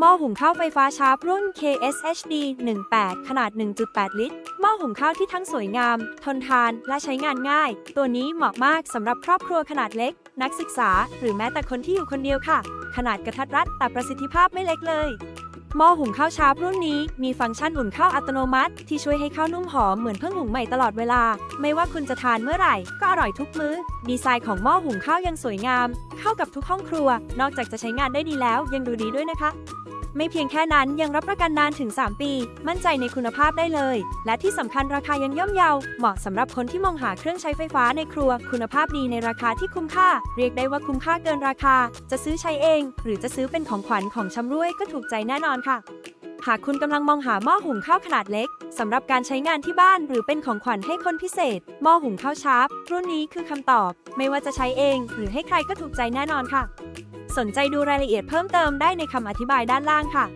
หม้อหุงข้าวไฟฟ้าชาร์ปรุ่น KSHD 18 ขนาด 1.8 ลิตร หม้อหุงข้าวที่ทั้งสวยงาม ทนทาน และใช้งานง่าย ตัวนี้เหมาะมากสำหรับครอบครัวขนาดเล็ก นักศึกษา หรือแม้แต่คนที่อยู่คนเดียวค่ะ ขนาดกระทัดรัดแต่ประสิทธิภาพไม่เล็กเลย หม้อหุงข้าวชาร์ปรุ่นนี้มีฟังก์ชันอุ่นข้าวอัตโนมัติ ที่ช่วยให้ข้าวนุ่มหอมเหมือนเพิ่งหุงใหม่ตลอดเวลา ไม่ว่าคุณจะทานเมื่อไหร่ ก็อร่อยทุกมื้อ ดีไซน์ของหม้อหุงข้าวยังสวยงาม เข้ากับทุกห้องครัว นอกจากจะใช้งานได้ดีแล้วยังดูดีด้วยนะคะ ไม่เพียงแค่นั้นยังรับประกันนานถึง 3 ปี มั่นใจในคุณภาพได้เลย และที่สำคัญราคายังย่อมเยา เหมาะสำหรับคนที่มองหาเครื่องใช้ไฟฟ้าในครัว คุณภาพดีในราคาที่คุ้มค่า เรียกได้ว่าคุ้มค่าเกินราคา จะซื้อใช้เอง หรือจะซื้อเป็นของขวัญของชำร่วยก็ถูกใจแน่นอนค่ะหากคุณกำลังมองหาหม้อหุงข้าวขนาดเล็กสำหรับการใช้งานที่บ้านหรือเป็นของขวัญให้คนพิเศษ หม้อหุงข้าวชาร์ปรุ่นนี้คือคำตอบ ไม่ว่าจะใช้เอง หรือให้ใครก็ถูกใจแน่นอนค่ะ สนใจดูรายละเอียดเพิ่มเติมได้ในคำอธิบายด้านล่างค่ะ